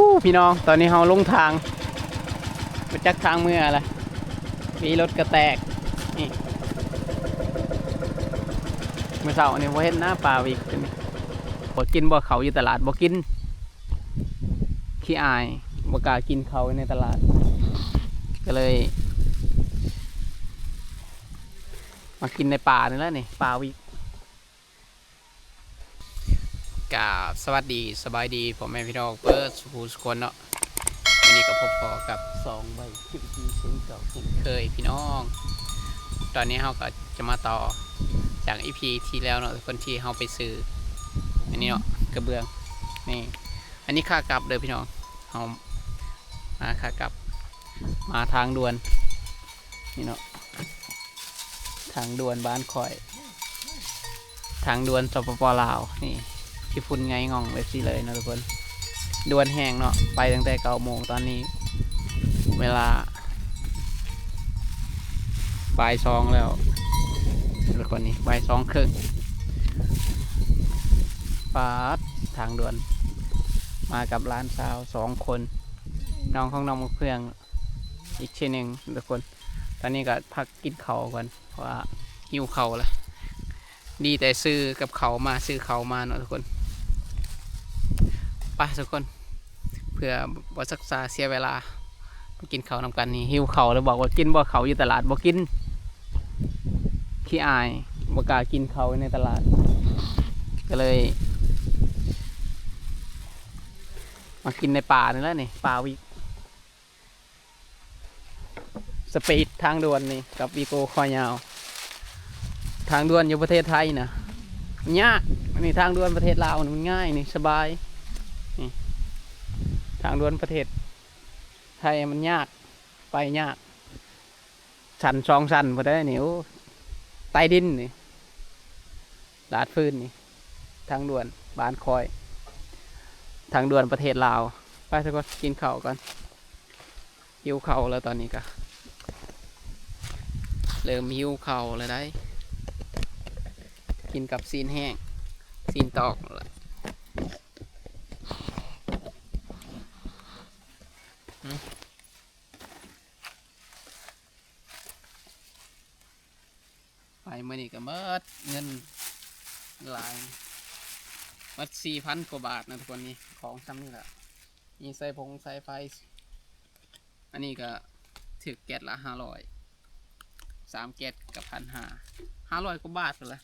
ู้พี่น้อง ตอนนี้เราลงทางไปจักทางเมื่อละมีรถกระแตก นี่เมื่อเช้านี่ว่าเห็นหน้าปลาอีกนี้บ่กินบ่เขาอยู่ตลาดบ่กิน ขี้อายบ่กล้ากินเขาในตลาด ก็เลย มากินในป่านี่แหล้วนี่ป่าวิก กราบสวัสดีสบายดีผมแม่พี่น้องเปิดสุภูสุคนเนาะวันนี้ก็พบพอกับสองใบคลิปที่เช่นเก่าเช่นเคยพี่น้อง ตอนนี้เราก็จะมาต่อจากอีพีที่แล้วเนาะคนที่เราไปซื้ออันนี้เนาะกระเบื้องนี่อันนี้ค่ากลับเด้อพี่น้องเรามาค่ากลับมาทางด่วนนี่เนาะทางด่วนบ้านคอย ทางด่วนสปปลาวนี่ ที่พุ่นไงงองเวซีเลยนะทุกคนด่วนแห้งเนาะไปตั้งแต่เก้าโมงตอนนี้ เวลาบ่ายสองแล้วทุกคนนี่บ่ายสองครึ่งปาดทางด่วน มากับร้านสาวสองคน น้องของน้องมะเพื่องอีกเช่นหนึ่งทุกคน ตอนนี้ก็พักกินเขาก่อนเพราะว่าหิวเขาละดีแต่ซื้อกับเขามาซื้อเขามาเนาะทุกคน ไปทุกคน เพื่อบศึกษาเสียเวลา กินเขาวนำกันนี่หิวเขาแล้วบอกว่ากินบ่เขาอยู่ตลาดบ่กินขี้อายบ่กล้ากินเขาในตลาด ก็เลย มากินในป่านี่แหล้วนี่ป่าวิสปีดทางด่วนนี่กับวีโก้คอยาว ทางด่วนอยู่ประเทศไทยนะมันยากนี่ทางด่วนประเทศลาวมันง่ายนี่สบาย ทางด่วนประเทศไทยมันยากไปยาก ชันสองชันพอได้เหนี่โอ้ใต้ดินนี่ลาดพื้นนี่ ทางด่วนบ้านคอย ทางด่วนประเทศลาว ไปทุกคนกินข้าวก่อนหิวข้าวแล้วตอนนี้ก็เริ่มหิวเข่าวเลยได้ กินกับซีนแห้งซีนตอกนั่นแหละอืมไปเมิดเงินหลายมิดสี่พันกว่าบาทนะทุกคนนี่ของซ้ำนี่แหละมีใส่พงใส่ไฟ อันนี้ก็ถึกแก๊สละห้าร้อยสามเกตกับพันห้าห้าร้อยกว่าบาทเลย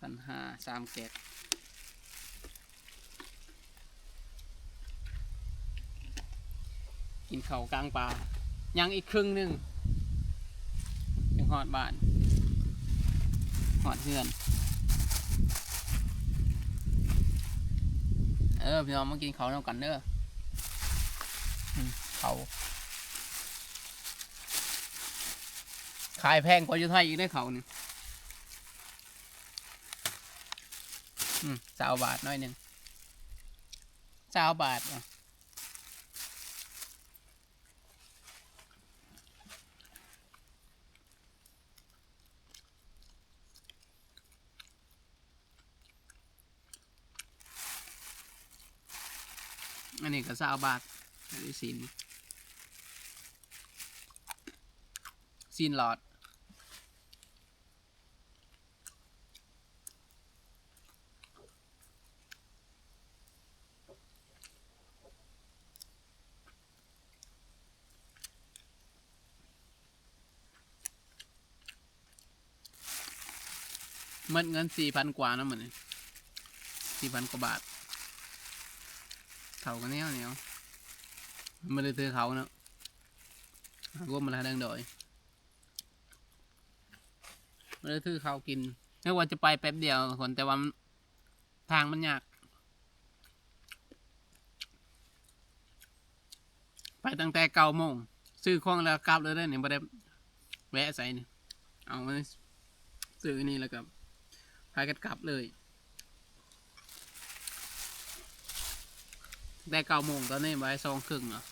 พันห้าสามเกตกินเข่ากลางป่ายังอีกครึ่งหนึ่งถึงหอดบ้าน หอดเพื่อน เออพี่น้องมากินเขาวน้ำกันเด้ออืมเขาขายแพงกว่าอยู่ไทยอีกได้เขานึ่อืมสาวบาทน้อยหนึ่งสาวบาทอะ อันนี้ก็สาวบาทอันนี้สินซีนหลอดเมิดเงินสี่พันกว่านะเหมือนสี่พันกว่าบาท เขากันเนี้ยเนียวไม่ได้ซื้อเขาเนอะรวมมาแล้วดังดอยไม่ได้ซื้อเขากินไม่ว่าจะไปแป๊บเดียวคนแต่ว่ามันทางมันยาก ไปตั้งแต่เก้าโมงซื้อของแล้วกลับเลยได้เนี่ยไม่ได้แวะใส่เนี่ยเอามาซื้อนี่แล้วก็พากันกลับเลย ได้เก้าโมงตอนนี้บ่ายสองครึ่งเหรอ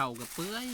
ข่ากับเปื้อย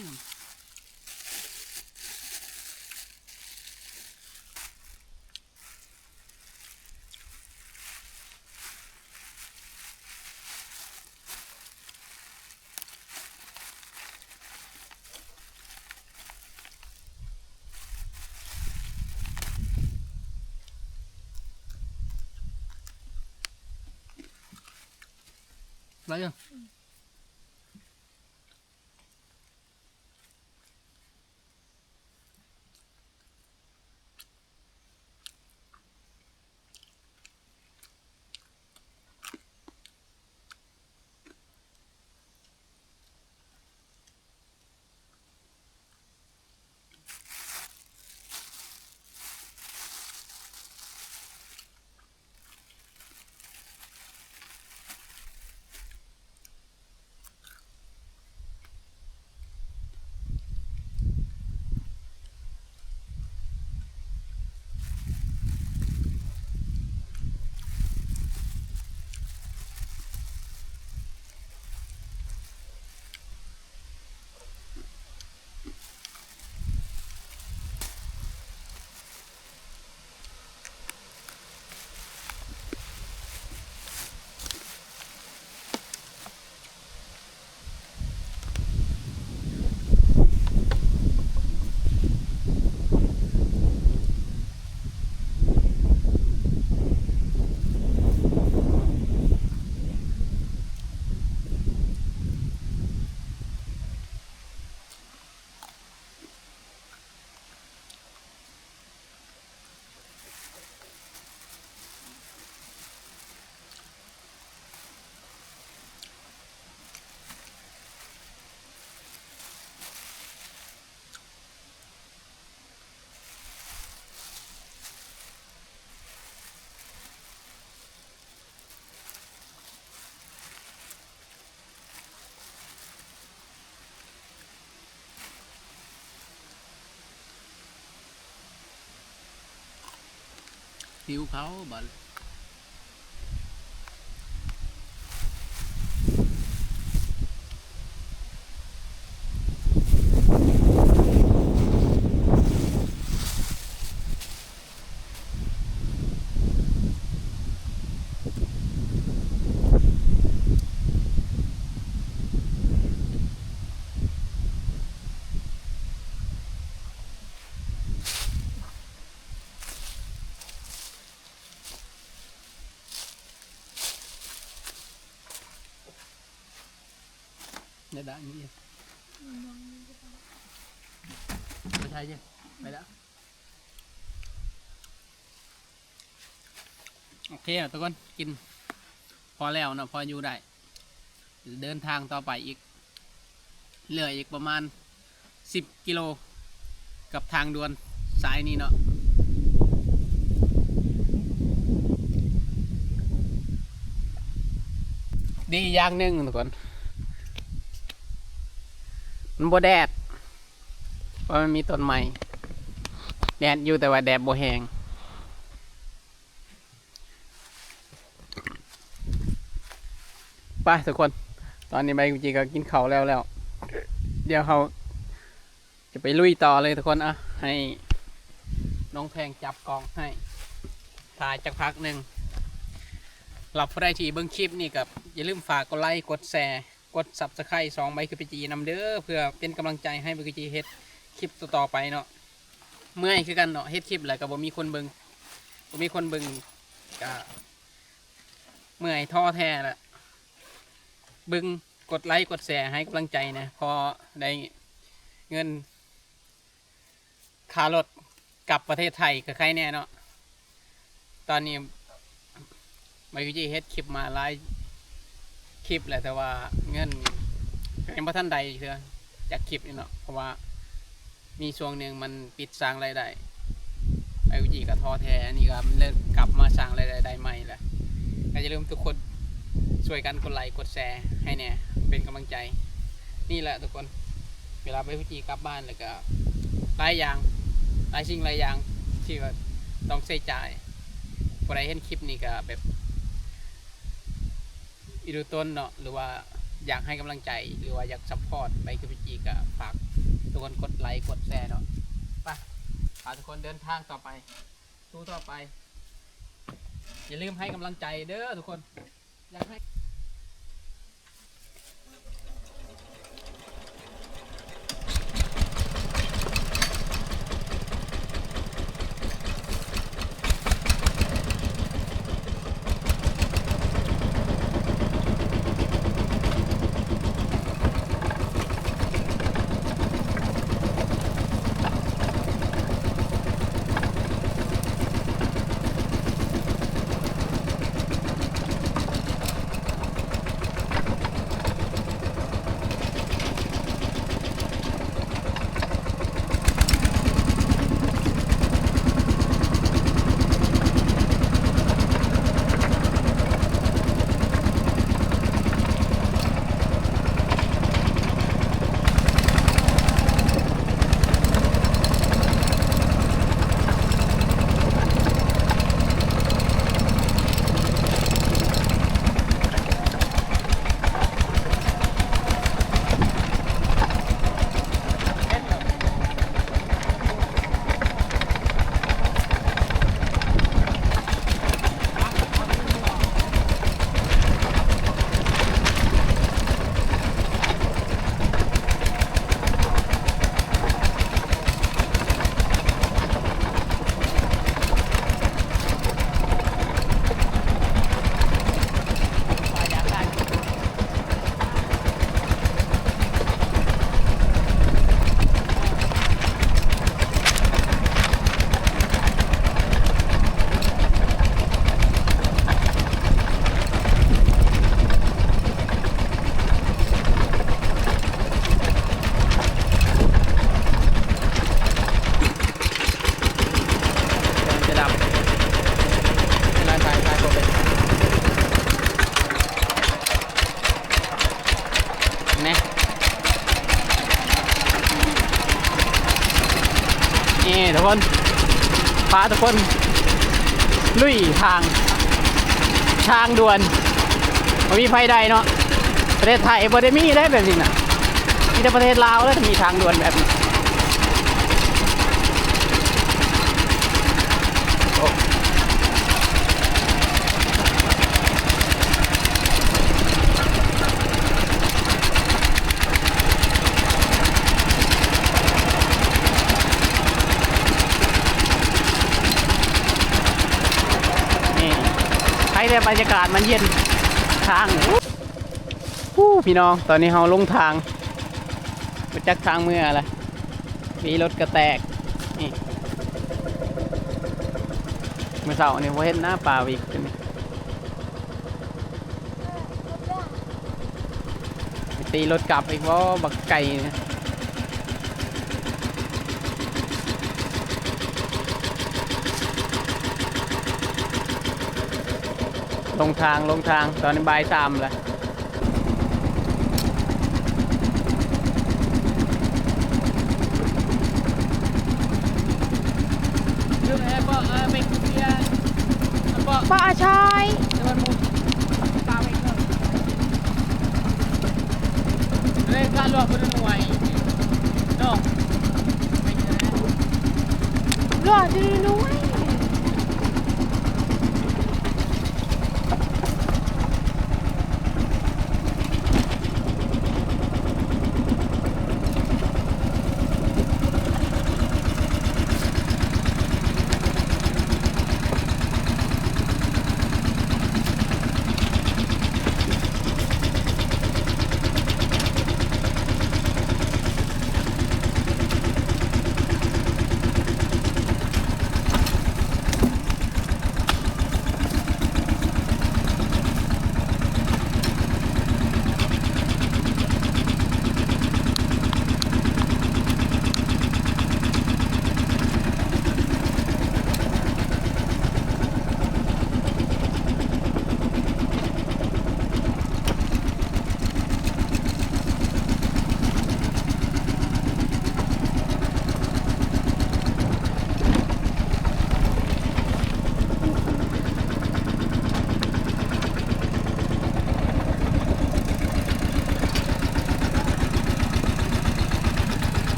ผิวเขาบัดในด้านนี้ไม่ใช่ใช่ไปแล้วโอเคอะทุกคนกิน พอแล้วนะพออยู่ได้ เดินทางต่อไปอีก เหลืออีกประมาณสิบกิโล กับทางด่วนสายนี้เนาะดีอย่างหนึ่งทุกคน มันบ่แดดเพราะมันมีต้นไม้แดดอยู่แต่ว่าแดดบ่แหงไปทุกคน ตอนนี้ใบกุจีก็กินเขาแล้วแล้ว เดี๋ยวเขาจะไปลุยต่อเลยทุกคนอะให้น้องแพงจับกองให้ถ่ายจากพักหนึ่งหลับได้ทีเบิ้งคลิปนี่กับอย่าลืมฝากกดไลค์กดแชร์ กด subscribe สองใบคือพีจีนำเด้อเพื่อเป็นกำลังใจให้บีจีเฮ็ดคลิปต่อไปเนาะเมื่อยคือกันเนาะเฮ็ดคลิปแหละกับบ่มีคนเบิงบ่มีคนเบิงก็เมื่อยท้อแท้ละเบิงกดไลค์กดแชร์ให้กำลังใจนะพอได้เงินค่ารถกลับประเทศไทยกับใครแน่เนาะตอนนี้บีจีเฮ็ดคลิปมาหลาย คลิปแหละแต่ว่าเงินยังบ่ท่านใดเถอะจากคลิปนี่เนาะเพราะว่ามีช่วงหนึ่งมันปิดสร้างรายได้ไอวิจีกับท้อแท้อันนี่ก็มันเลิกกลับมาสร้างรายได้ใหม่แหละก็จะลืมทุกคนช่วยกันกดไลค์กดแชร์ให้เนี่ยเป็นกำลังใจ นี่แหละทุกคนเวลาไปวิจีกลับบ้านแล้วก็หลายอย่างหลายสิ่งหลายอย่างที่ว่าต้องใช้จ่ายพอได้เห็นคลิปนี่ก็แบบ อีดูต้นเนาะหรือว่าอยากให้กำลังใจหรือว่าอยากซัพพอร์ตไปคือพี่จีก็ฝากทุกคนกดไลค์กดแชร์เนาะไปฝากทุกคนเดินทางต่อไปสู้ต่อไป อย่าลืมให้กำลังใจเด้อทุกคนอยากให้้าทุกคน ลุยทางทางด่วนมันมีไฟใดเนาะประเทศไทยบ่ได้มีได้แบบนี้นะมีแต่ประเทศลาวแล้วมีทางด่วนแบบนี้ใคร แต่บรรยากาศมันเย็นทางฮู้พี่น้องตอนนี้เราลงทางไปจักทางเมื่ออะไรมีรถกระแตกนี่เมื่อเสาร์นี่ว่าเห็นหน้าป่าอีกนไปตีรถกลับอีกว่าะบักไก่เนี่ย ลงทางลงทางตอนนี้บ่ายสามแล้ว Trước em bỏ à, mình kia bỏ ปลาชาย cho bạn một tao mình thôi đây ra loạt bên ngoài đâu mình หล่อดีนุ้ย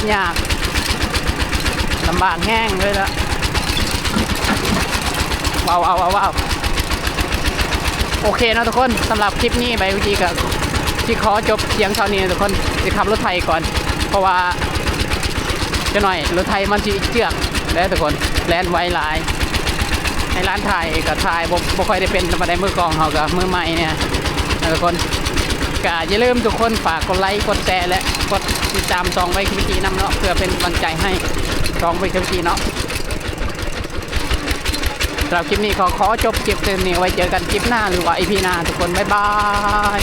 ตรยากลำบากแห้งเลยละว้าวว้าวว้าวว้าโอเคนะทุกคนสำหรับคลิปนี้ใบวิจีกับที่ขอจบเพียงเท่านี้นะทุกคนจะขับรถไทยก่อน เพราะว่าจะหน่อยรถไทยมันจีเจือกแล้วทุกคนแลนไวหลายในร้านถ่ายกับถ่ายบ่บ่ค่อยได้เป็นมาได้มือกองเขากับมือใหม่เนี่ยนะทุกคน ก็อย่าลืมทุกคนฝากกดไลค์กดแชร์และกดติดตามซองไว้คลิปจีนำเนาะเพื่อเป็นกำลังใจให้ซองไว้คลิปจีเนาะสำหรับคลิปนี้ขอขอจบคลิปเต็มนี้ไว้เจอกันคลิปหน้าหรือว่าอีพีหน้าทุกคนบ๊ายบาย